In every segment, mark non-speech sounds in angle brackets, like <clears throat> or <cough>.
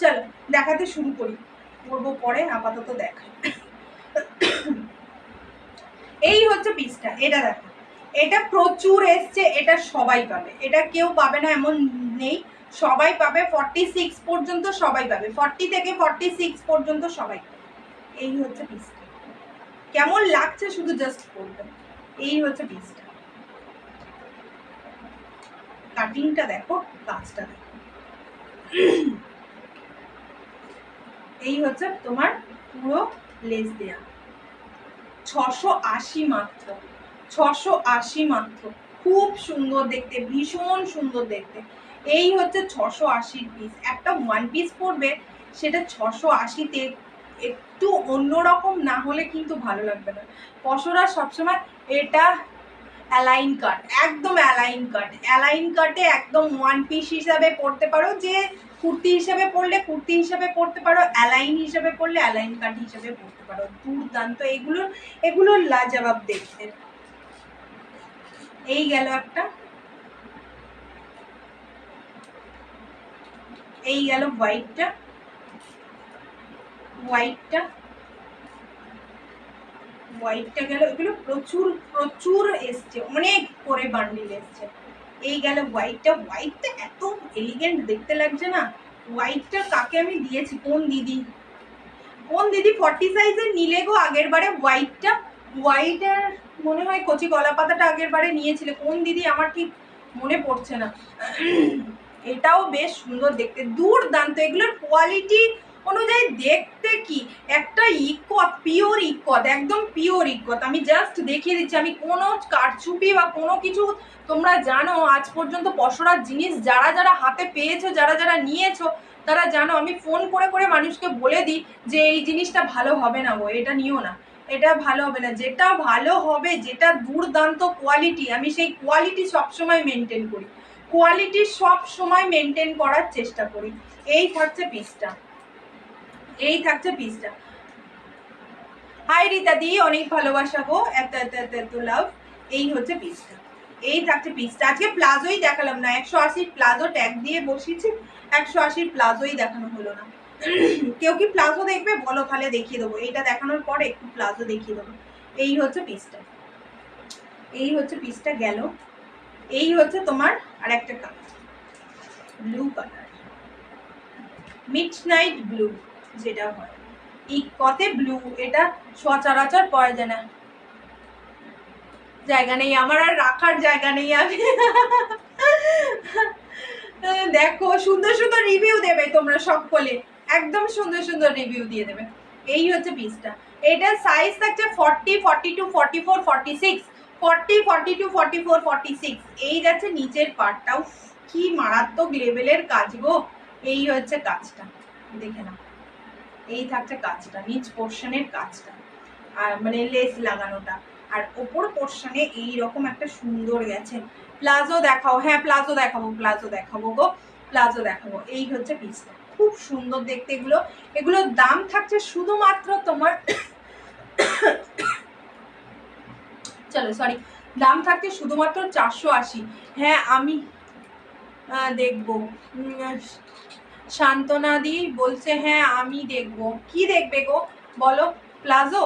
চলো, দেখাতে শুরু করি। করব পরে, আপাতত দেখা। এই হচ্ছে পিসটা এটা দেখো। এটা প্রচুর এসছে, এটা সবাই পাবে। এটা কেউ পাবে না, এমন নেই। সবাই পাবে ফর্টি সিক্স পর্যন্ত সবাই পাবে। ফর্টি থেকে ফর্টি সিক্স পর্যন্ত সবাই পাবে। এই হচ্ছে পিসটা কেমন লাগছে শুধু জাস্ট বলবে এই হচ্ছে পিসটা কাটিংটা দেখো কাজটা দেখো। এই হচ্ছে তোমার পুরো লেস দেয়া। ছশো আশি মাত্র। ছশো আশি মাত্র। খুব সুন্দর দেখতে, ভীষণ সুন্দর দেখতে। এই হচ্ছে ছশো আশির পিস একটা ওয়ান পিস পড়বে সেটা ছশো আশিতে একটু অন্যরকম না হলে কিন্তু ভালো লাগবে না। পশরা সবসময় এটা অ্যালাইন কাট একদম অ্যালাইন কাট অ্যালাইন কাটে একদম ওয়ান পিস হিসাবে পড়তে পারো, যে কুর্তি হিসাবে পরলে কুর্তি হিসাবে পরতে পারো অ্যালাইন হিসাবে পরলে অ্যালাইন কাট হিসাবে পরতে পারো। দুর্দান্ত, এগুলো এগুলো লাজবাব দেখতে। এই গেল একটা। এই গেল হোয়াইটটা হোয়াইটটা হোয়াইটটা গেল, এগুলো প্রচুর প্রচুর এসছে, অনেক করে বান্ডিল এসছে। এই গেল হোয়াইটটা হোয়াইটটা এত এলিগেন্ট দেখতে লাগছে না। হোয়াইটটা কাকে আমি দিয়েছি? কোন দিদি? কোন দিদি ফর্টি সাইজের নিলে গো আগের বারে হোয়াইটটা হোয়াইটের মনে হয় কচি কলা পাতাটা আগের বারে নিয়েছিলে। কোন দিদি? আমার ঠিক মনে পড়ছে না। এটাও বেশ সুন্দর দেখতে, দুর্দান্ত। এগুলোর কোয়ালিটি অনুযায়ী দেখতে কি? একটা ইকত, পিওর ইকত, একদম পিওর ইকত। আমি জাস্ট দেখিয়ে দিচ্ছি, আমি কোনো কারচুপি বা কোনো কিছু তোমরা জানো, আজ পর্যন্ত পশরার জিনিস যারা যারা হাতে পেয়েছ, যারা যারা নিয়েছো, তারা জানো, আমি ফোন করে করে মানুষকে বলে দিই যে এই জিনিসটা ভালো হবে না গো, এটা নিও না। এটা ভালো হবে না। যেটা ভালো হবে, যেটা দুর্দান্ত কোয়ালিটি আমি সেই কোয়ালিটি সবসময় মেনটেন করি। কোয়ালিটি সব সময় মেনটেন করার চেষ্টা করি। এই থাকছে পিসটা এই থাকছে পিসটা হাই রীতা দি, অনেক ভালোবাসা গো। এত এত এত এত লাভ এই হচ্ছে পিসটা এই থাকছে পিসটা আজকে প্লাজোই দেখালাম না। একশো আশির প্লাজো ট্যাগ দিয়ে বসিয়েছি। একশো আশির প্লাজোই দেখানো হলো না। কেউ কি প্লাজো দেখবে? বলো, তাহলে দেখিয়ে দেবো। এইটা দেখানোর পরে একটু প্লাজো দেখিয়ে দেবো। এই হচ্ছে পিসটা এই হচ্ছে পিসটা গেল। এই হচ্ছে তোমার আর একটা colour blue colour midnight blue যেটা হয়। এই কতে ব্লু এটা সচরাচর পাওয়া যায় না। জায়গা নেই আমার আর রাখার জায়গা নেই আমি। দেখো, সুন্দর সুন্দর রিভিউ দেবে তোমরা সকলে। একদম সুন্দর সুন্দর রিভিউ দিয়ে দেবে। এই হচ্ছে পিসটা এটা সাইজ থাকছে forty forty two forty four forty six forty forty two forty four forty six এই যাচ্ছে নিচের পার্টটাও কি মারাত্মক লেভেলের কাজ গো। এই হচ্ছে কাজটা। দেখে না এই থাকছে কাজটা নিচ পোর্শনের কাজটা আর মানে লেস লাগানোটা। আর ওপর পোর্শনে এই রকম একটা সুন্দর গেছে। প্লাজো দেখাও হ্যাঁ প্লাজো দেখাবো প্লাজো দেখাবো গো প্লাজো দেখাবো। এই হচ্ছে পিসটা খুব সুন্দর দেখতে এগুলো। এগুলোর দাম থাকছে শুধুমাত্র তোমার চলো সরি দাম থাকছে শুধুমাত্র চারশো আশি। হ্যাঁ আমি দেখব। উম, সান্ত্বনা দি বলছে হ্যাঁ আমি দেখব। কি দেখবে গো? বলো প্লাজো?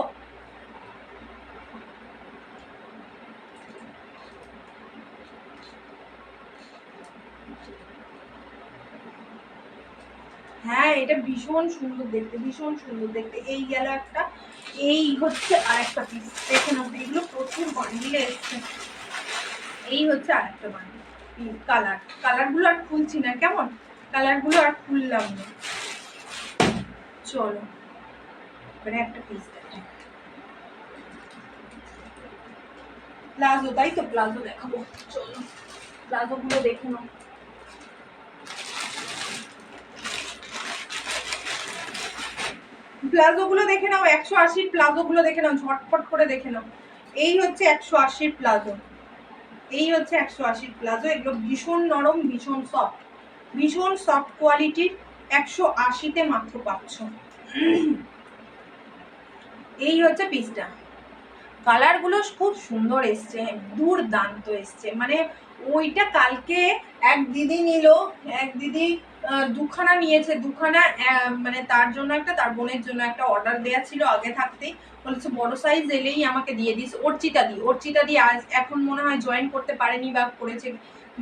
হ্যাঁ এটা ভীষণ সুন্দর দেখতে ভীষণ সুন্দর দেখতে। এই গেল একটা এই হচ্ছে আরেকটা পিস দেখে নাও এগুলো প্রচুর বান্ডিলে এসছে। এই হচ্ছে আর একটা বান্ডিল কালার কালারগুলো আর খুলছি না কেমন? কালারগুলো আর খুললাম না। চলো, এবারে একটা পিস প্লাজো তাই তো প্লাজো দেখাবো। চলো প্লাজোগুলো দেখে নাও। প্লাজোগুলো দেখে নাও, একশো আশির প্লাজোগুলো দেখে নাও, ঝটপট করে দেখে নাও। এই হচ্ছে একশো আশির প্লাজো এই হচ্ছে একশো আশির প্লাজো এগুলো ভীষণ নরম, ভীষণ সফট ভীষণ সফট কোয়ালিটির একশো আশিতে মাত্র পাচ্ছ। এই হচ্ছে পিসটা কালারগুলো খুব সুন্দর এসছে, দুর্দান্ত এসছে। মানে ওইটা কালকে এক দিদি নিল, এক দিদি দুখানা নিয়েছে, দুখানা মানে তার জন্য একটা, তার বোনের জন্য একটা অর্ডার দেওয়া ছিল আগে থাকতেই। বলেছে, বড় সাইজ এলেই আমাকে দিয়ে দিস, অর্চিতা দি। অর্চিতা দি আজ এখন মনে হয় জয়েন করতে পারেনি বা করেছে,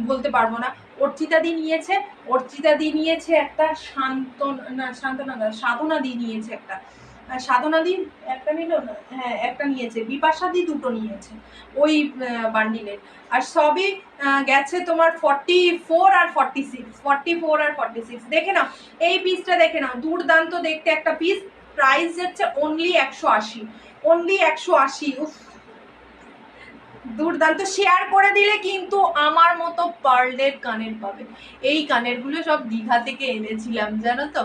বলতে পারব না। অর্চিতা দি নিয়েছে অর্চিতা দি নিয়েছে একটা শান্ত না শান্তনা না সাধনা দি নিয়েছে একটা। সাধনা দি একটা নিল? হ্যাঁ একটা নিয়েছে। বিপাশা দি দুটো নিয়েছে ওই বান্ডিলের আর সবই গেছে তোমার ফর্টি ফোর আর ফর্টি সিক্স ফর্টি ফোর আর ফর্টি সিক্স দেখে নাও, এই পিসটা দেখে নাও। দুর্দান্ত দেখতে একটা পিস প্রাইস যাচ্ছে অনলি একশো আশি। অনলি একশো আশি। উফ দুর্দান্ত শেয়ার করে দিলে কিন্তু আমার মতো পার্লের কানের পাবে। এই কানেরগুলো সব দীঘা থেকে এনেছিলাম, জানো তো?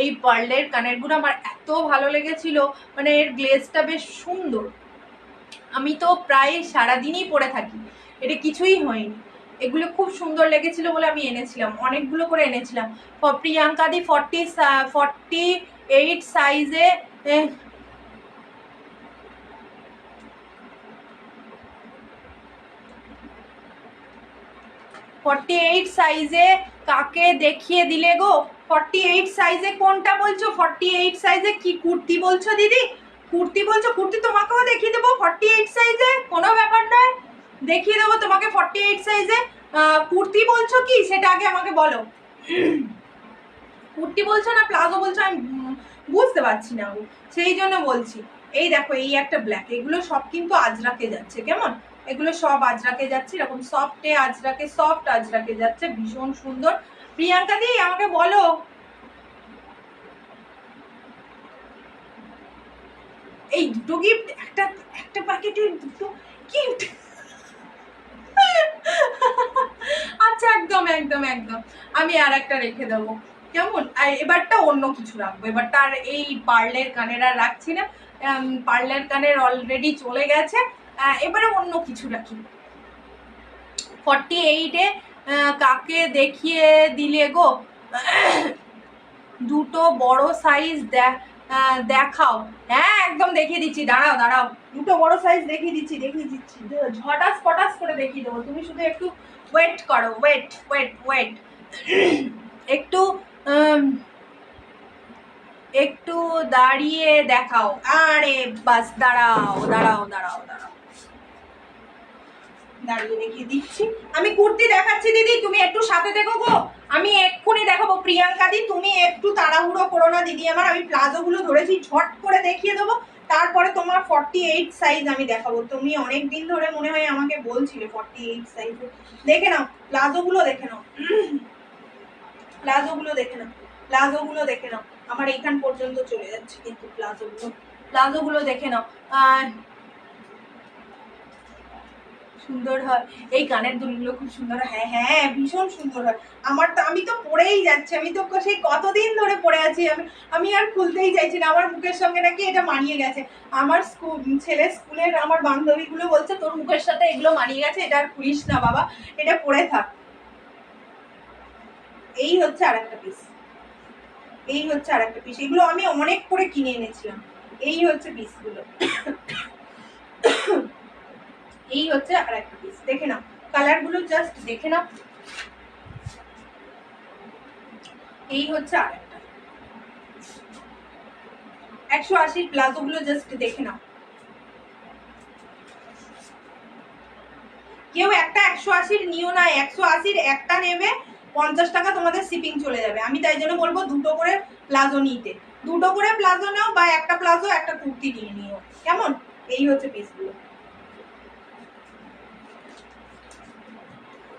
এই পার্লের কানেরগুলো আমার এত ভালো লেগেছিল মানে এর গ্লেজটা বেশ সুন্দর। আমি তো প্রায় সারাদিনই পরে থাকি, এটা কিছুই হয়নি। এগুলো খুব সুন্দর লেগেছিল বলে আমি এনেছিলাম, অনেকগুলো করে এনেছিলাম। প্রিয়াঙ্কাদি ফর্টি ফর্টি এইট সাইজে ফর্টি এইট সাইজে কাকে দেখিয়ে দিলে গো? ফর্টি এইট সাইজে কোনটা বলছো? ফর্টি এইট সাইজে কি কুর্তি বলছো দিদি? কুর্তি বলছো? কুর্তি তোমাকেও দেখিয়ে দেবো? ফর্টি এইট সাইজে কোনো ব্যাপার নয়। দেখিয়ে দেবো তোমাকে ফর্টি এইট সাইজে কুর্তি বলছো কি? সেটা আগে আমাকে বলো। কুর্তি বলছো না প্লাজো বলছো? আমি বুঝতে পারছি না সেই জন্য বলছি। এই দেখো, এই একটা ব্ল্যাক এগুলো সব কিন্তু আজরাকে যাচ্ছে, কেমন? এগুলো সব আজরাকে যাচ্ছে, এরকম সফটে আজরাকে সফট আজরাকে যাচ্ছে, ভীষণ সুন্দর। প্রিয়াঙ্কা দি, আমাকে বলো। এই দুটো গিফট একটা একটা প্যাকেটে দুটো গিফট আচ্ছা একদম একদম একদম। আমি আর একটা রেখে দেবো। কেমন? আর এবারটা অন্য কিছু রাখব। এবারটা আর এই পার্লের কানের আর রাখছি না। পার্লের কানের অলরেডি চলে গেছে। এবারে অন্য কিছু রাখি। ফর্টি এইটে কাকে দেখিয়ে দিলে গো? দুটো বড় সাইজ দেখাও। হ্যাঁ একদম দেখিয়ে দিচ্ছি। দাঁড়াও দাঁড়াও। দুটো বড় সাইজ দেখিয়ে দিচ্ছি দেখিয়ে দিচ্ছি। ঝটাস পটাস করে দেখিয়ে দেবো। তুমি শুধু একটু ওয়েট করো। ওয়েট ওয়েট ওয়েট একটু একটু দাঁড়িয়ে দেখাও। আরে বাস, দাঁড়াও দাঁড়াও দাঁড়াও দাঁড়াও। দাঁড়িয়ে দেখিয়ে দিচ্ছি। আমি কুর্তি দেখাচ্ছি, দিদি। তুমি একটু সাথে দেখো গো। আমি এক্ষুনি দেখাবো প্রিয়াঙ্কা দি। তুমি একটু তাড়াহুড়ো করো না, দিদি আমার। আমি প্লাজোগুলো ধরেছি, ঝট করে দেখিয়ে দেবো। তারপরে তোমার ফর্টি এইট সাইজ আমি দেখাবো। তুমি অনেক দিন ধরে মনে হয় আমাকে বলছিলে ফর্টি এইট সাইজ দেখে নাও, প্লাজোগুলো দেখে নাও। প্লাজোগুলো দেখে নাও, প্লাজোগুলো দেখে নাও। আমার এইখান পর্যন্ত চলে যাচ্ছে কিন্তু প্লাজোগুলো। প্লাজোগুলো দেখে নাও। আর সুন্দর হয়। এই কানের দুলগুলো খুব সুন্দর হয়। হ্যাঁ হ্যাঁ ভীষণ সুন্দর হয়। আমার তো, আমি তো পরেই যাচ্ছি। আমি তো সেই কতদিন ধরে পরে আছি? আমি আমি আর খুলতেই চাইছি না। আমার মুখের সঙ্গে নাকি এটা মানিয়ে গেছে। আমার স্কুল ছেলের স্কুলের আমার বান্ধবীগুলো বলছে, তোর মুখের সাথে এগুলো মানিয়ে গেছে? এটা আর খুলিস না বাবা। এটা পরে থাক। এই হচ্ছে আর একটা পিস এই হচ্ছে আর একটা পিস এগুলো আমি অনেক করে কিনে এনেছিলাম। এই হচ্ছে পিসগুলো এই হচ্ছে আর একটা পিস দেখে নাও। কালারগুলো জাস্ট দেখে নাও। এই হচ্ছে আর একটা একশো আশির প্লাজোগুলো জাস্ট দেখে নাও। কেউ একটা একশো আশির নিও না, একশো আশির একটা নেবে, পঞ্চাশ টাকা তোমাদের শিপিং চলে যাবে। আমি তাই জন্য বলব দুটো করে প্লাজো নিতে। দুটো করে প্লাজো নাও বা একটা প্লাজো একটা কুর্তি নিয়ে নিও। কেমন? এই হচ্ছে পিসগুলো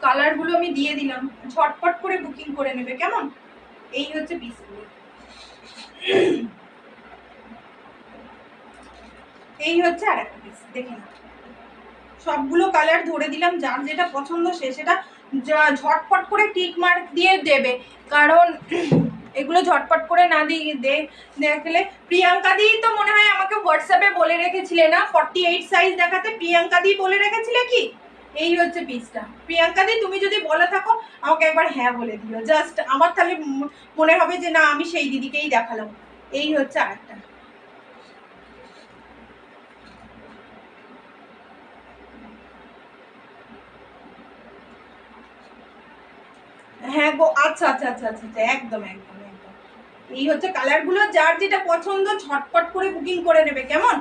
কালারগুলো আমি দিয়ে দিলাম। ঝটপট করে বুকিং করে নেবে, কেমন? এই হচ্ছে পিসগুলো এই হচ্ছে আর একটা পিস দেখে নাও। সবগুলো কালার ধরে দিলাম, যার যেটা পছন্দ সে সেটা ঝটপট করে টিক মার্ক দিয়ে দেবে। কারণ এগুলো ঝটপট করে না দিয়ে দেখলে প্রিয়াঙ্কা দি তো মনে হয় আমাকে হোয়াটসঅ্যাপে বলে রেখেছিলে না? ফর্টি এইট সাইজ দেখাতে প্রিয়াঙ্কা দি বলে রেখেছিলে কি? এই হচ্ছে পিসটা প্রিয়াঙ্কাদি তুমি যদি বলে থাকো, আমাকে একবার হ্যাঁ বলে দিও। জাস্ট আমার তাহলে মনে হবে যে না, আমি সেই দিদিকেই দেখালাম। এই হচ্ছে আরেকটা। হ্যাঁ গো আচ্ছা আচ্ছা আচ্ছা আচ্ছা একদম একদম। এই হচ্ছে কালারগুলো, যার যেটা পছন্দ, ঝটপট করে বুকিং করে নেবে, কেমন?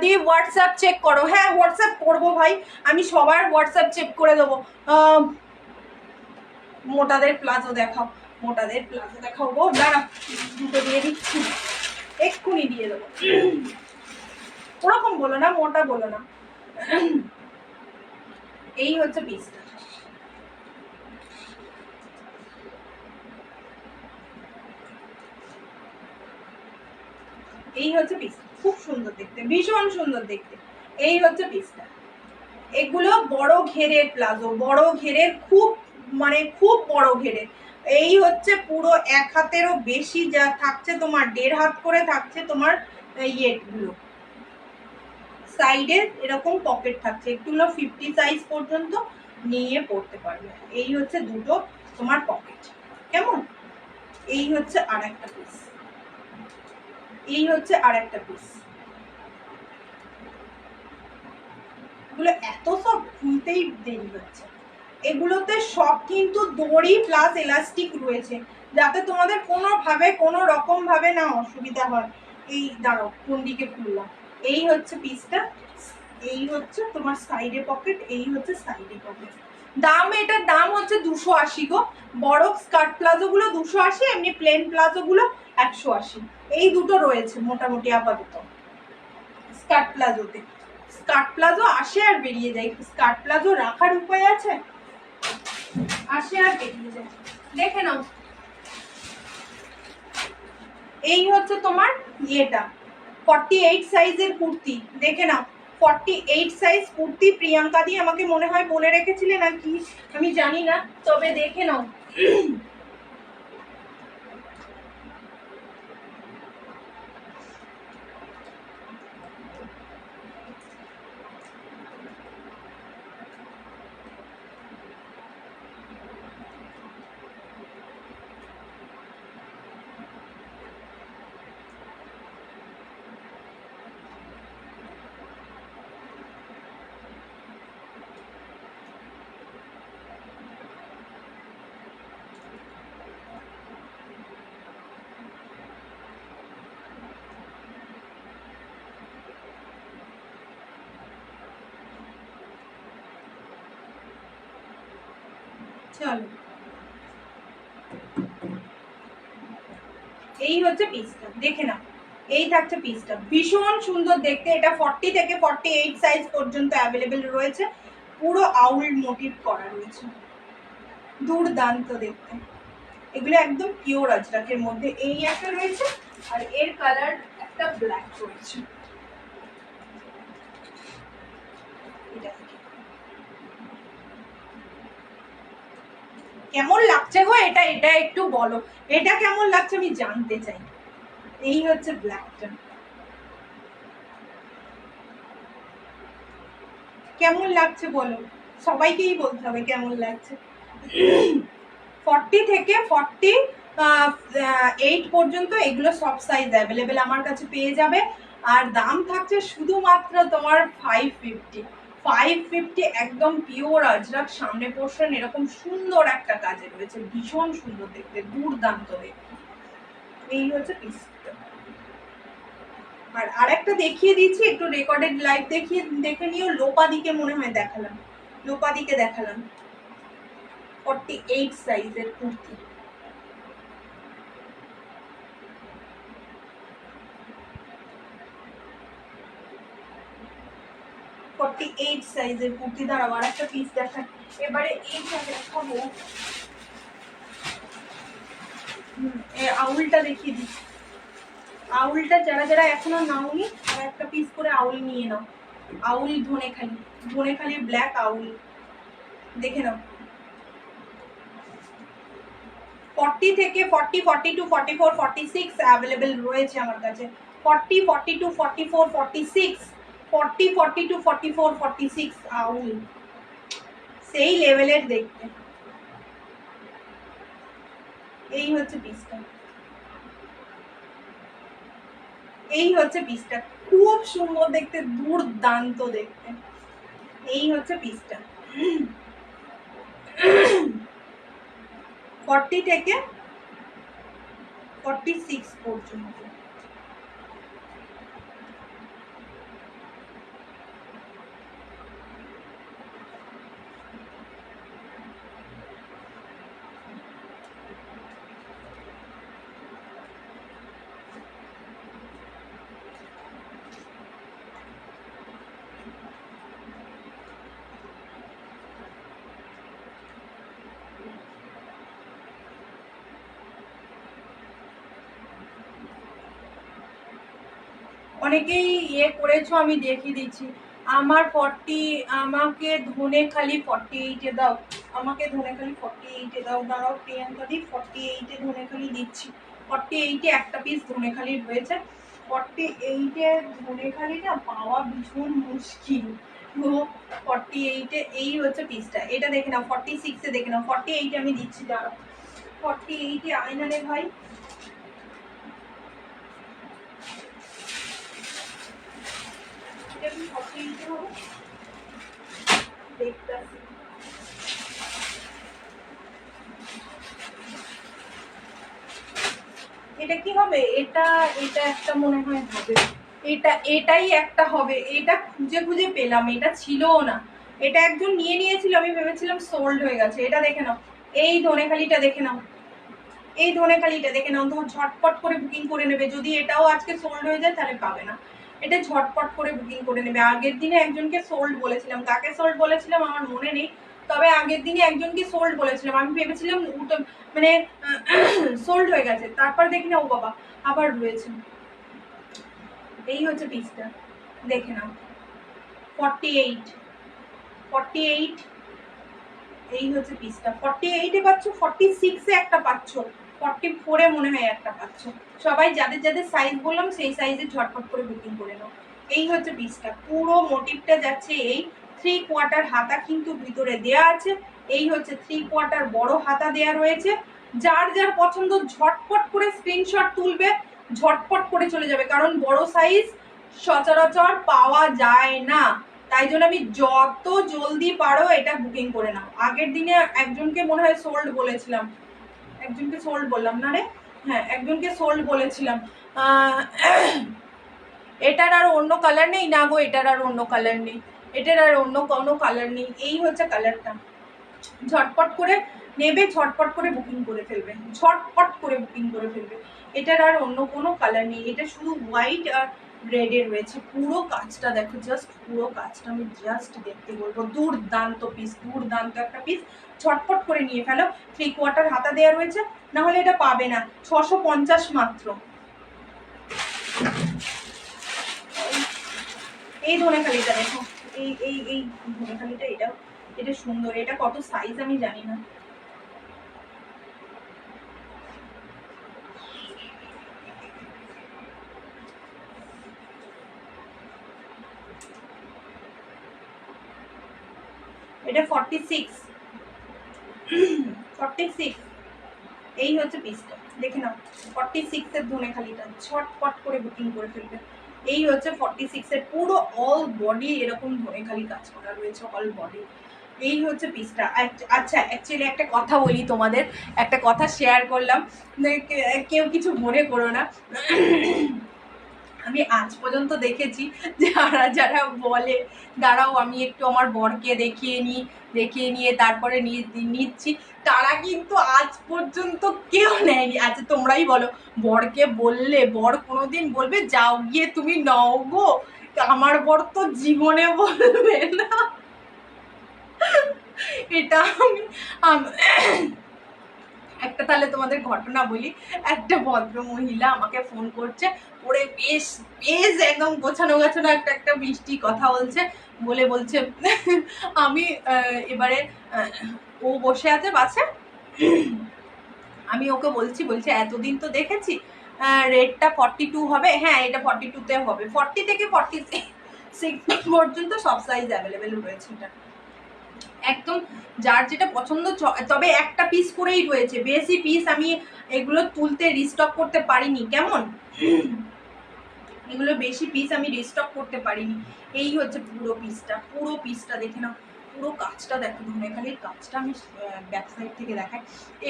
দিয়ে হোয়াটসঅ্যাপ চেক করো। হ্যাঁ হোয়াটসঅ্যাপ করব ভাই। আমি সবার হোয়াটসঅ্যাপ চেক করে দেবো। মোটাদের প্লাজো দেখাও। মোটাদের প্লাজো দেখাও গো। দাঁড়া, দুটো দিয়ে দিচ্ছি। এক্ষুনি দিয়ে দেবো। ওরকম বলো না, মোটা বলো না। এই হচ্ছে পিসটা এই হচ্ছে পিস খুব সুন্দর দেখতে, ভীষণ সুন্দর দেখতে। এই হচ্ছে পিসটা এগুলো বড় ঘেরের প্লাজো, বড় ঘেরের খুব মানে খুব বড় ঘেরের। এই হচ্ছে পুরো এক হাতেরও বেশি যা থাকছে তোমার, দেড় হাত করে থাকছে তোমার ইয়েগুলো। সাইডে এরকম পকেট থাকছে, একটুগুলো ফিফটি সাইজ পর্যন্ত নিয়ে পড়তে পারবে। এই হচ্ছে দুটো তোমার পকেট। কেমন? এই হচ্ছে আর একটা পিস এই হচ্ছে আর একটা পিস এগুলো এত সব খুলতেই দেরি হচ্ছে। এগুলোতে সব কিন্তু দড়ি প্লাস এলাস্টিক রয়েছে, যাতে তোমাদের কোনোভাবে কোনো রকম ভাবে না অসুবিধা হয়। এই দাঁড়াও, কোন দিকে খুললাম? এই হচ্ছে পিসটা এই হচ্ছে তোমার সাইডে পকেট এই হচ্ছে সাইডে পকেট দাম, এটার দাম হচ্ছে দুশো আশি গো। বড় স্কার্ট প্লাজো গুলো দুশো আশি, এমনি প্লেন প্লাজো গুলো একশো আশি। এই দুটো রয়েছে মোটামুটি আপাতত। স্কার্ট প্লাজোতে স্কার্ট প্লাজো আসে আর বেরিয়ে যায়। স্কার্ট প্লাজো রাখার উপায় আছে? আসে আর বেরিয়ে যায়। দেখে নাও। এই হচ্ছে তোমার ইয়েটা। ফর্টি এইট সাইজের কুর্তি। দেখে নাও। Forty eight size kurti Priyanka দিয়ে আমাকে মনে হয় বলে রেখেছিলে নাকি আমি জানি না, তবে দেখে নাও চলো এই হচ্ছে পিসটা দেখে নাও। এই থাকছে পিসটা ভীষণ সুন্দর দেখতে। এটা ফর্টি থেকে ফর্টি এইট সাইজ পর্যন্ত অ্যাভেলেবেল রয়েছে। পুরো আউল মোটিভ করা রয়েছে। দুর্দান্ত দেখতে। এগুলো একদম পিওর আজরাকের মধ্যে। এই একটা রয়েছে আর এর কালার একটা ব্ল্যাক রয়েছে এটা দেখে। কেমন লাগছে গো? এটা এটা একটু বলো। এটা কেমন লাগছে আমি জানতে চাই। এই হচ্ছে ব্ল্যাকটা কেমন লাগছে বলো? সবাইকেই বলতে হবে কেমন লাগছে। ফর্টি থেকে ফর্টি এইট পর্যন্ত এগুলো সব সাইজ অ্যাভেলেবেল আমার কাছে পেয়ে যাবে। আর দাম থাকছে শুধুমাত্র তোমার ফাইভ ফিফটি ফাইভ ফিফটি একদম পিওর আজরাক সামনে পোর্শন এরকম সুন্দর একটা কাজে রয়েছে, ভীষণ সুন্দর দেখতে, দুর্দান্ত দেখতে। এই হচ্ছে পিসটা আর আরেকটা দেখিয়ে দিচ্ছি, একটু রেকর্ডেড লাইভ দেখিয়ে, দেখে নিও, লোপাদিকে মনে হয় দেখালাম। লোপাদিকে দেখালাম। ফর্টি এইট সাইজের কুর্তি। ফর্টি এইট সাইজের কুর্তি দাঁড়াও আর একটা পিস দেখান এবারে এইটা দেখাবো আউলটা দেখিয়ে দিচ্ছি আউলটা যারা যারা এখনও নাওনি আর একটা পিস করে আউল নিয়ে নাও। আউল ধনে খালি ধনে খালি ব্ল্যাক আউল। দেখে নাও। ফর্টি থেকে forty forty two forty four forty six available রয়েছে আমার কাছে। Forty forty two forty four forty six forty forty two forty four forty six আউল সেই লেভেলের দেখতে এই হচ্ছে পিসটা এই হচ্ছে পিসটা খুব সুন্দর দেখতে দুর্দান্ত দেখতে. এই হচ্ছে পিসটা ফর্টি থেকে ফর্টি সিক্স পর্যন্ত। অনেকেই ইয়ে করেছ, আমি দেখিয়ে দিচ্ছি। আমার ফর্টি আমাকে ধনে খালি ফর্টি এইটে দাও। আমাকে ধনে খালি ফর্টি এইটে দাও। দাঁড়াও, প্রিয়াঙ্কা দি ফর্টি এইটে ধনে খালি দিচ্ছি। ফর্টি এইটে একটা পিস ধনে খালি রয়েছে ফর্টি এইটে ধনে খালিটা পাওয়া ভীষণ মুশকিল। তো ফর্টি এইটে এই হচ্ছে পিসটা এটা দেখে নাও ফর্টি সিক্সে দেখে নাও। ফর্টি এইটে আমি দিচ্ছি, দাঁড়াও। ফর্টি এইটে আয়না রে ভাই এটা কি হবে? এটা এটা একটা মনে হয় হবে। এটা, এটাই একটা হবে। এটা খুঁজে খুঁজে পেলাম। এটা ছিলও না। এটা একজন নিয়ে নিয়েছিল, আমি ভেবেছিলাম সোল্ড হয়ে গেছে। এটা দেখে নাও। এই ধনেখালিটা দেখে নাও। এই ধনেখালিটা দেখে নাও। তো ঝটপট করে বুকিং করে নেবে। যদি এটাও আজকে সোল্ড হয়ে যায়, তাহলে পাবে না। এটা ঝটপট করে বুকিং করে নেবে। আগের দিনে একজনকে সোল্ড বলেছিলাম। কাকে সোল্ড বলেছিলাম? আমার মনে নেই। তবে আগের দিনে একজনকে সোল্ড বলেছিলাম। আমি ভেবেছিলাম মানে <clears throat> সোল্ড হয়ে গেছে। তারপর দেখি না, ও বাবা, আবার রয়েছে। এই হচ্ছে পিসটা দেখে নাও। ফর্টি এইট ফর্টি এইট এই হচ্ছে পিসটা ফর্টি এইটে পাচ্ছ ফর্টি সিক্সে একটা পাচ্ছ। ফর্টি ফোরে মনে হয় একটা পাচ্ছ। সবাই যাদের যাদের সাইজ বললাম, সেই সাইজে ঝটপট করে বুকিং করে নাও। এই হচ্ছে পিসটা পুরো মোটিভটা যাচ্ছে এই থ্রি কোয়ার্টার হাতা কিন্তু ভিতরে দেয়া আছে। এই হচ্ছে থ্রি কোয়ার্টার বড় হাতা দেয়া রয়েছে। যার যার পছন্দ, ঝটপট করে স্ক্রিনশট তুলবে, ঝটপট করে চলে যাবে। কারণ বড় সাইজ সচরাচর পাওয়া যায় না। তাই জন্য আমি যত জলদি পারো এটা বুকিং করে নাও। আগের দিনে একজনকে মনে হয় সোল্ড বলেছিলাম। একজনকে সোল্ড বললাম। না রে হ্যাঁ একজনকে সোল্ড বলেছিলাম। এটার আর অন্য কালার নেই না গো, এটার আর অন্য কালার নেই। এটার আর অন্য কোনো কালার নেই। এই হচ্ছে কালারটা ঝটপট করে নেবে, ঝটপট করে বুকিং করে ফেলবে। ঝটপট করে বুকিং করে ফেলবে। এটার আর অন্য কোনো কালার নেই। এটা শুধু হোয়াইট আর রেডে রয়েছে। পুরো কাজটা দেখো জাস্ট পুরো কাজটা আমি জাস্ট দেখতে বলব। দুর্দান্ত পিস দুর্দান্ত একটা পিস ঝটপট করে নিয়ে ফেলো। থ্রি কোয়ার্টার হাতা দেওয়া রয়েছে। না হলে এটা পাবে না। ছশো পঞ্চাশ মাত্র। এই ধনেখালিটা দেখো। এই এই এই ধনেখালিটা, এটা এটা সুন্দর। এটা কত সাইজ আমি জানি না। এটা ফর্টি সিক্স ফর্টি সিক্স এই হচ্ছে পিসটা দেখে নাও ফর্টি সিক্সের ধনেখালিটা ছটপট করে বুকিং করে ফেলবে। এই হচ্ছে ফর্টি সিক্সের পুরো অল বডি এরকম ধনেখালি কাজ করা রয়েছে অল বডি এই হচ্ছে পিসটা আচ্ছা অ্যাকচুয়ালি একটা কথা বলি তোমাদের। একটা কথা শেয়ার করলাম। কেউ কিছু মনে করো না। <clears throat> আমি আজ পর্যন্ত দেখেছি যারা যারা বলে, দাঁড়াও আমি একটু আমার বরকে দেখিয়ে নিই, দেখিয়ে নিয়ে তারপরে নিচ্ছি, তারা কিন্তু আজ পর্যন্ত কেউ নেয়নি। আচ্ছা তোমরাই বলো, বরকে বললে, বর কোনোদিন বলবে, যাও গিয়ে তুমি নাও গো। আমার বর তো জীবনে বলবে না। এটা আম- একটা তাহলে তোমাদের ঘটনা বলি। একটা ভদ্র মহিলা আমাকে ফোন করছে ওরে বেশ বেশ একদম গোছানো গোছানো একটা একটা মিষ্টি কথা বলছে, বলে বলছে, আমি এবারে ও বসে আছে বাসে। আমি ওকে বলছি, বলছে, এতদিন তো দেখেছি রেটটা ফর্টি টু হবে। হ্যাঁ এটা ফর্টি টুতে হবে। ফর্টি থেকে ফর্টি সিক্স পর্যন্ত সব সাইজ অ্যাভেলেবেল রয়েছে এটা একদম যার যেটা পছন্দ তবে একটা পিস করেই রয়েছে বেশি পিস আমি এগুলো তুলতে রিস্টক করতে পারিনি। কেমন? এগুলো বেশি পিস আমি রিস্টক করতে পারিনি। এই হচ্ছে পুরো পিসটা পুরো পিসটা দেখে নাও। পুরো কাজটা দেখো ধনেখালির কাজটা আমি ব্যাক সাইড থেকে দেখাই।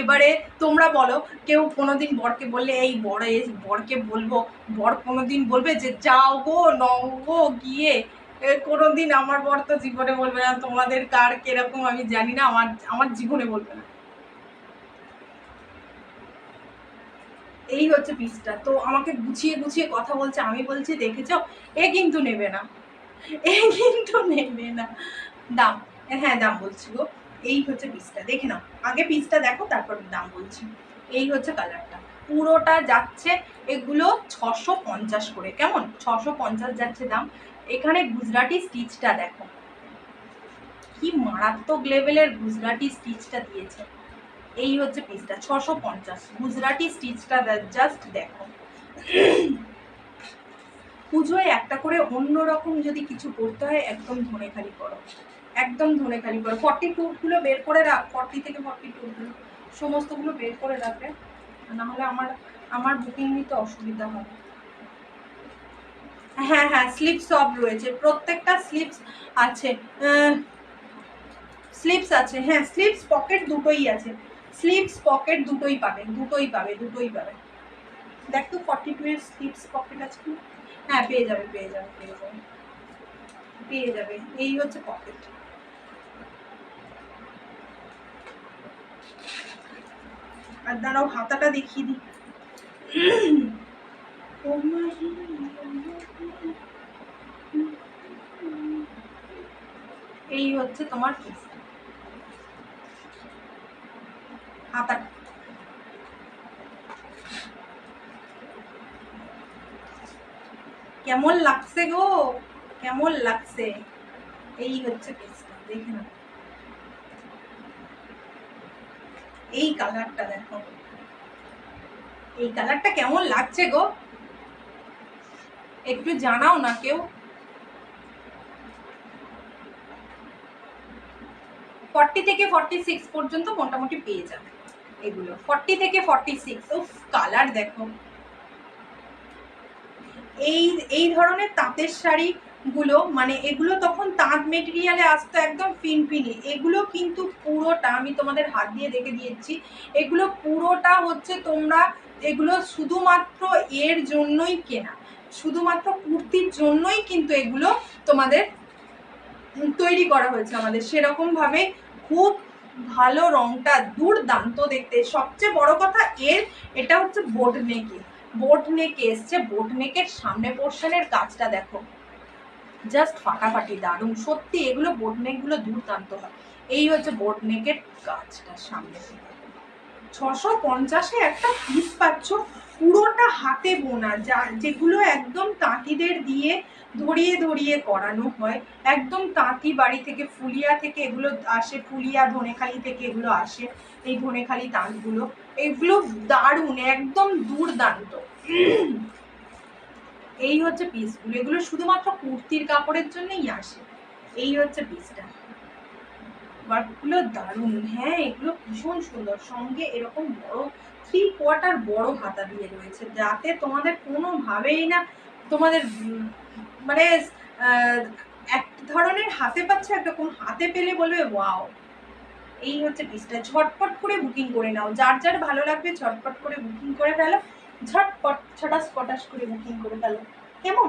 এবারে তোমরা বলো, কেউ কোনোদিন বরকে বললে, এই বরে বরকে বলব, বর কোনোদিন বলবে যে, যাও গো, নও গো গিয়ে এ, কোনোদিন আমার বর তো জীবনে বলবে না তোমাদের কার কীরকম আমি জানি না আমার আমার জীবনে বলবে না। এই হচ্ছে পিসটা। তো আমাকে গুছিয়ে গুছিয়ে কথা বলছে আমি বলছি দেখেছ এ কিন্তু নেবে না। এ কিন্তু নেবে না। দাম হ্যাঁ দাম বলছি গো। এই হচ্ছে পিসটা দেখে নাও। আগে পিসটা দেখো তারপর দাম বলছি। এই হচ্ছে কালারটা। পুরোটা যাচ্ছে এগুলো ছশো পঞ্চাশ করে কেমন? ছশো পঞ্চাশ যাচ্ছে দাম। এখানে গুজরাটি স্টিচটা দেখো। কি মারাত্মক লেভেলের গুজরাটি স্টিচটা দিয়েছে। এই হচ্ছে পিসটা ছশো পঞ্চাশ। গুজরাটি স্টিচটা জাস্ট দেখো। পুজোয় একটা করে অন্য রকম যদি কিছু করতে হয়, একদম ধনে খালি করো। একদম ধনে খালি করো ফর্টি টুগুলো বের করে রাখ ফর্টি থেকে ফর্টি টুগুলো সমস্তগুলো বের করে রাখবে। নাহলে আমার আমার বুকিং নিতে অসুবিধা হবে। হ্যাঁ হ্যাঁ স্লিপ সব রয়েছে, প্রত্যেকটা স্লিপস আছে। স্লিপস আছে হ্যাঁ স্লিপস পকেট দুটোই আছে। স্লিপস পকেট দুটোই পাবে দুটোই পাবে দুটোই পাবে। দেখ তো ফর্টি টু এর স্লিপস পকেট আছে হ্যাঁ পেয়ে যাবে পেয়ে যাবে পেয়ে যাবে। পেয়ে যাবে, এই হচ্ছে পকেট আর দাঁড়াও, হাতাটা দেখিয়ে দিই। এই হচ্ছে তোমার piece। হাতা। কেমন লাগছে গো? কেমন লাগছে? এই হচ্ছে পিসটা দেখে না এই কালারটা দেখো। এই কালারটা কেমন লাগছে গো? একটু জানাও না কেউ। ফর্টি থেকে ফর্টি সিক্স পর্যন্ত মোটামুটি পেয়ে যাবে এগুলো। ফর্টি থেকে ফর্টি সিক্স ও কালার দেখো। এই এই ধরনের তাঁতের শাড়ি গুলো মানে এগুলো তখন তাঁত মেটেরিয়ালে আসতো একদম ফিনফিনি। এগুলো কিন্তু পুরোটা, আমি তোমাদের হাত দিয়ে দেখে দিয়েছি, এগুলো পুরোটা হচ্ছে তোমরা, এগুলো শুধুমাত্র এর জন্যই কেনা। শুধুমাত্র কুর্তির জন্যই কিন্তু এগুলো তোমাদের তৈরি করা হয়েছে আমাদের। সেরকম ভাবে খুব ভালো রংটা, দুর্দান্ত দেখতে। সবচেয়ে বড় কথা এর, এটা হচ্ছে বোট নেকে বোট নেক এসছে। বোট নেকের সামনে পোর্শনের কাজটা দেখো। জাস্ট ফাটাফাটি দারুণ। সত্যি এগুলো বোট নেকগুলো দুর্দান্ত হয়। এই হচ্ছে বোট নেকের কাজটা সামনে। ছশো পঞ্চাশে একটা পিস পাচ্ছ। পুরোটা হাতে বোনা, যা, যেগুলো একদম তাঁতিদের দিয়ে ধরিয়ে ধরিয়ে করানো হয়। একদম তাঁতি বাড়ি থেকে, ফুলিয়া থেকে এগুলো আসে, ফুলিয়া ধনেখালি থেকে এগুলো আসে, এই ধনেখালি তাঁতগুলো। এগুলো দারুণ, একদম দুর্দান্ত। এই হচ্ছে পিসগুলো এগুলো শুধুমাত্র কুর্তির কাপড়ের জন্যই আসে। এই হচ্ছে পিসটা ওয়ার্কগুলো দারুণ। হ্যাঁ এগুলো ভীষণ সুন্দর। সঙ্গে এরকম বড় থ্রি কোয়ার্টার বড় হাতা দিয়ে রয়েছে, যাতে তোমাদের কোনোভাবেই না তোমাদের মানে এক ধরনের হাতে পাচ্ছে একরকম হাতে পেলে বলবে, ওয়াও। এই হচ্ছে পিসটা ঝটপট করে বুকিং করে নাও। যার যার ভালো লাগবে, ঝটপট করে বুকিং করে ফেলো। ঝটপট, ছটাস পটাস করে বুকিং করে ফেলো। কেমন?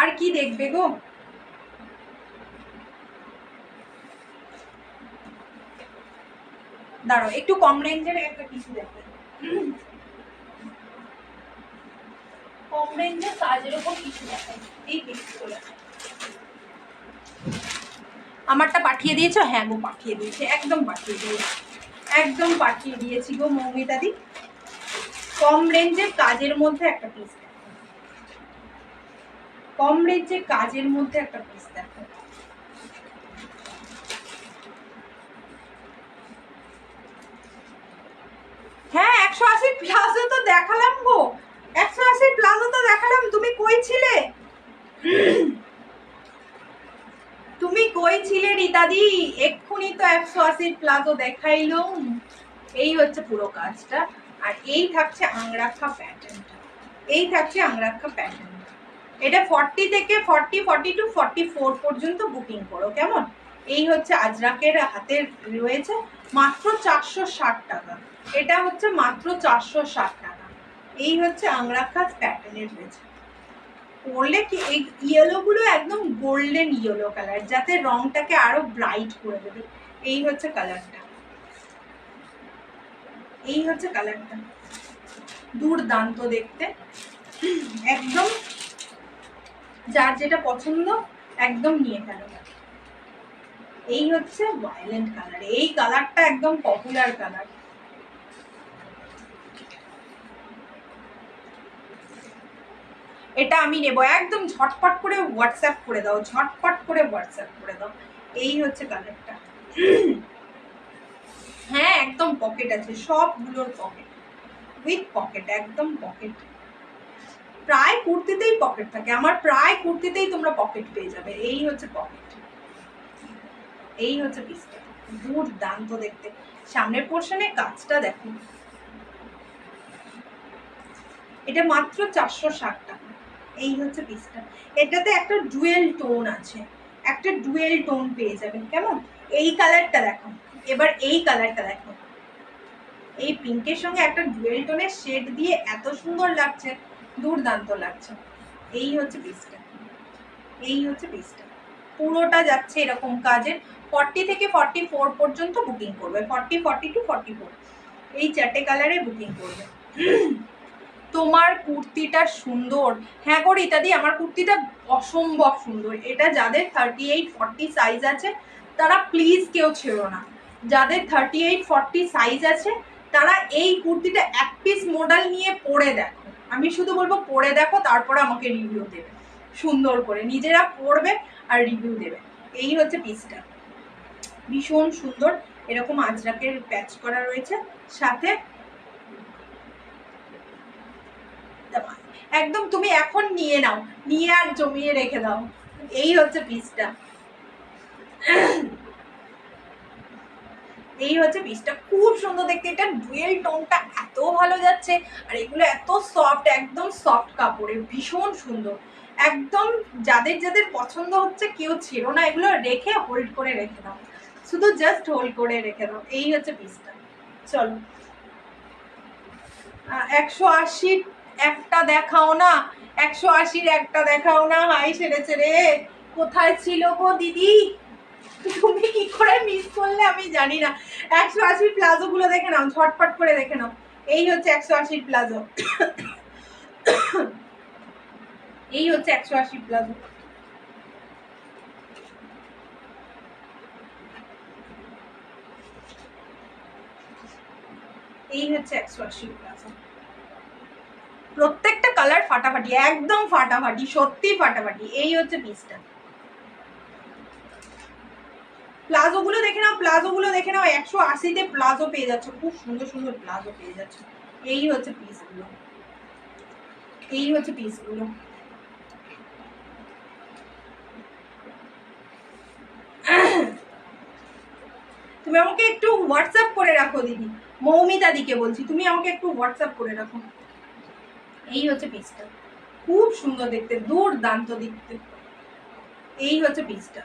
আর কি দেখবে গো? দাঁড়াও, একটু কম রেঞ্জের একটা কিছু দেখবে কম রেঞ্জের কাজের ওপর কিছু দেখায় এই আমারটা পাঠিয়ে দিয়েছ? হ্যাঁ গো, পাঠিয়ে দিয়েছে, একদম পাঠিয়ে দিয়েছি। একদম পাঠিয়ে দিয়েছি গো মৌমিতাদি। কম রেঞ্জের কাজের মধ্যে একটা পিস কম রেঞ্জের কাজের মধ্যে একটা পিস দেখো হ্যাঁ একশো আশি প্লাজো তো দেখালাম গো। একশো আশি প্লাজো তো দেখালাম, তুমি কই ছিলে? তুমি কই ছিলে রীতাদি? এক্ষুনি তো একশো আশির প্লাজো দেখাইলো এই হচ্ছে পুরো কাজটা, আর এই থাকছে আংরাখা প্যাটার্নটা। এই থাকছে আংরাখা প্যাটার্ন এটা ফর্টি থেকে forty forty two forty four পর্যন্ত বুকিং করো, কেমন? এই হচ্ছে আজরাকের হাতের রয়েছে, মাত্র চারশো ষাট টাকা। এটা হচ্ছে মাত্র চারশো ষাট টাকা। এই হচ্ছে আংরাখাস প্যাটার্নের রয়েছে পরলে কি এই ইয়েলোগুলো একদম গোল্ডেন ইয়েলো কালার যাতে রংটাকে আরও ব্রাইট করে দেবে। এই হচ্ছে কালারটা এই হচ্ছে কালারটা দুর্দান্ত দেখতে। একদম যার যেটা পছন্দ, একদম নিয়ে ফেলো। এই হচ্ছে ভায়োলেন্ট কালার এই কালারটা একদম পপুলার কালার এটা আমি নেব। একদম ঝটপট করে হোয়াটসঅ্যাপ করে দাও, ঝটপট করে হোয়াটসঅ্যাপ করে দাও। এই হচ্ছে কালারটা হ্যাঁ একদম পকেট আছে, সবগুলোর পকেট উইথ পকেট একদম পকেট প্রায় কুর্তিতেই পকেট থাকে। আমার প্রায় কুর্তিতেই তোমরা পকেট পেয়ে যাবে। এই হচ্ছে পকেট এই হচ্ছে পিসটা দুর্দান্ত দেখতে। সামনের পোর্শনে কাজটা দেখো। এটা মাত্র চারশো ষাট টাকা। এই হচ্ছে পিসটা এটাতে একটা ডুয়েল টোন আছে। একটা ডুয়েল টোন পেয়ে যাবেন, কেমন? এই কালারটা দেখো এবার এই কালারটা দেখো এই পিঙ্কের সঙ্গে একটা ডুয়েল টোনের শেড দিয়ে এত সুন্দর লাগছে, দুর্দান্ত লাগছে। এই হচ্ছে পিসটা এই হচ্ছে পিসটা পুরোটা যাচ্ছে এরকম কাজের। ফর্টি থেকে ফর্টি ফোর পর্যন্ত বুকিং করবে। Forty forty two forty four এই চারটে কালারে বুকিং করবে। তোমার কুর্তিটা সুন্দর। হ্যাঁ গো ইত্যাদি আমার কুর্তিটা অসম্ভব সুন্দর। এটা যাদের থার্টি এইট ফর্টি সাইজ আছে, তারা প্লিজ কেউ ছেড়ো না। যাদের থার্টি এইট ফর্টি সাইজ আছে, তারা এই কুর্তিটা এক পিস মডেল নিয়ে পরে দেখো। আমি শুধু বলব পরে দেখো, তারপরে আমাকে রিভিউ দেবে। সুন্দর করে। নিজেরা পড়বে আর রিভিউ দেবে। এই হচ্ছে পিসটা ভীষণ সুন্দর। এরকম আজরাকের প্যাচ করা রয়েছে। সাথে একদম তুমি এখন নিয়ে নাও, নিয়ে আর জমিয়ে রেখে দাও। এই হচ্ছে পিসটা। এই হচ্ছে পিসটা। খুব সুন্দর দেখতে। এটা ডুয়েল টোনটা এত ভালো যাচ্ছে, আর এগুলো এত সফট, একদম সফট কাপড়ে, ভীষণ সুন্দর। একদম যাদের যাদের পছন্দ হচ্ছে কেউ ছিল না, এগুলো রেখে হোল্ড করে রেখে দাও। শুধু জাস্ট হোল্ড করে রেখে দাও। এই হচ্ছে পিসটা। চলো। একশো আশির একটা দেখাও না, একশো আশির একটা দেখাও না, হাই সেরেছে রে। কোথায় ছিল গো দিদি? তুমি কি করে মিস করলে আমি জানি না। একশো আশির প্লাজো গুলো দেখে নাও, ঝটপট করে দেখে নাও। এই হচ্ছে একশো আশির প্লাজো। এই হচ্ছে একশো আশির প্লাজো। এই হচ্ছে একশো আশির প্লাজো। প্রত্যেকটা কালার ফাটাফাটি, একদম ফাটাফাটি সত্যি ফাটাফাটি। এই হচ্ছে পিসটা প্লাজো গুলো দেখে নাও প্লাজো গুলো দেখে নাও, একশো আশিতে প্লাজো পেয়ে যাচ্ছে। খুব সুন্দর সুন্দর প্লাজো পেয়ে যাচ্ছে। এই হচ্ছে পিসগুলো এই হচ্ছে পিসগুলো তুমি আমাকে একটু হোয়াটসঅ্যাপ করে রাখো, দিদি। মৌমিতা দিকে বলছি। তুমি আমাকে একটু হোয়াটসঅ্যাপ করে রাখো। এই হচ্ছে পিসটা খুব সুন্দর দেখতে, দুর্দান্ত দেখতে। এই হচ্ছে পিসটা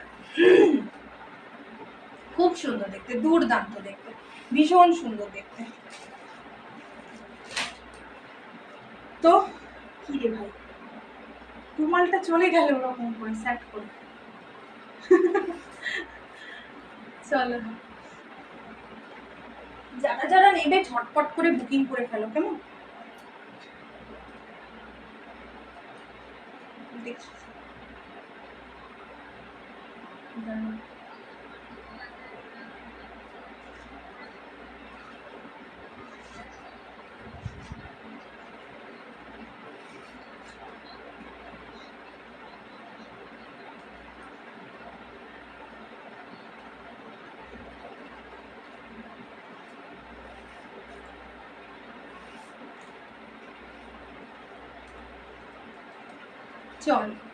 খুব সুন্দর দেখতে, দুর্দান্ত দেখতে, ভীষণ সুন্দর দেখতে। তো, কি রে ভাই? রুমালটা চলে গেল ওরকম করে সেট করে। চলো। যারা যারা নেবে, ঝটপট করে বুকিং করে ফেলো, কেমন? দেখছি। দাঁড়াও। চল